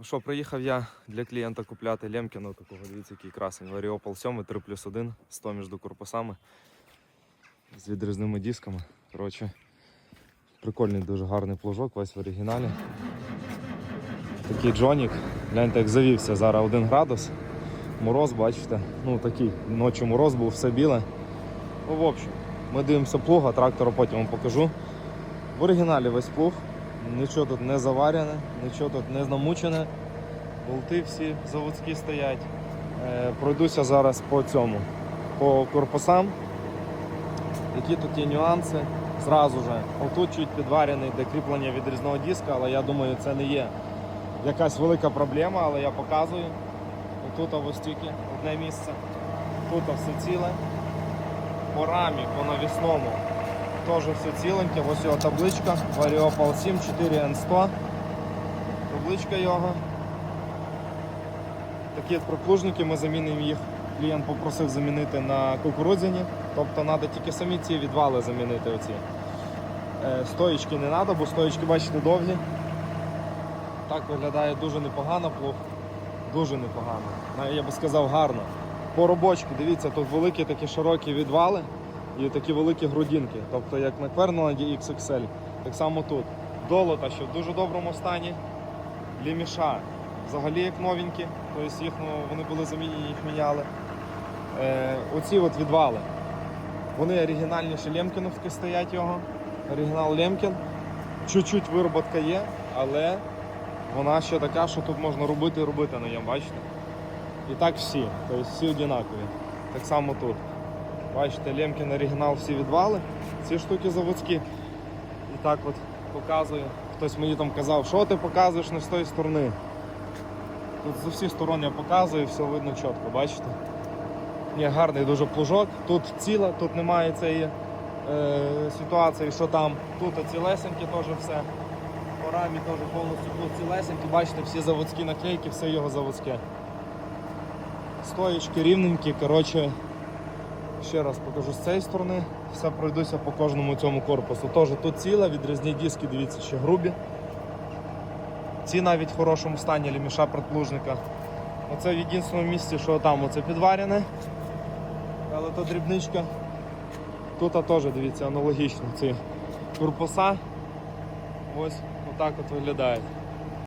Ну що, приїхав я для клієнта купляти Лемкіна такого, дивіться, який красень. Варіопол 7, 3 плюс 1, 100 між корпусами з відрізними дисками. Коротше, прикольний, дуже гарний плужок, весь в оригіналі. Такий джонік. Гляньте, як завівся зараз 1 градус. Мороз, бачите, ну такий ночі мороз був, все біле. Ну, в общем, ми дивимося плуга, трактора потім вам покажу. В оригіналі весь плуг, нічого тут не заварене, нічого тут не намучене. Болти всі заводські стоять. Е, пройдуся зараз по цьому, по корпусам. Які тут є нюанси. Зразу же, отут чуть підварений де кріплення від різного диска, але я думаю, це не є якась велика проблема, але я показую. Отут ось одне місце, тут все ціле. По рамі, по навісному теж все ціленьке. Ось його табличка Variopal 7 4N100. Табличка його. Такі проплужники, ми замінимо їх. Клієнт попросив замінити на кукурудзяні. Тобто треба тільки самі ці відвали замінити. Оці. Е, Стоїчки не треба, бо стоїчки, бачите, довгі. Так виглядає дуже непогано плуг. Дуже непогано. Я би сказав гарно. По робочки, дивіться, тут великі такі широкі відвали і такі великі грудинки. Тобто як на Кверноланді XXL, так само тут. Долота, що в дуже доброму стані. Ліміша взагалі як новенькі, тобто їх, ну, вони були замінені, їх міняли. Е, оці от відвали. Вони оригінальніші Лемкіновські стоять його. Оригінал Лемкін. Чуть-чуть вироботка є, але вона ще така, що тут можна робити і робити на ньому, бачите? І так всі, тобто всі однакові. Так само тут. Бачите, Лемкін оригінал всі відвали, ці штуки заводські. І так от показую. Хтось мені там казав, що ти показуєш не з тої сторони. Тут з усіх сторон я показую, все видно чітко, бачите? Ні, гарний дуже плужок. Тут ціла, тут немає цієї е, ситуації, що там. Тут цілесеньке теж все. По рамі теж повністю тут цілесенькі, бачите, всі заводські наклейки, все його заводське. Стоїчки рівненькі, коротше, ще раз покажу з цієї сторони, все пройдуся по кожному цьому корпусу. Теж тут ціла, відрізні диски, дивіться, ще грубі. Ці навіть в хорошому стані ліміша предплужника. Оце в єдиному місці, що там оце підварене. Але то дрібничка. Тут теж дивіться аналогічно ці корпуса. Ось отак от виглядають.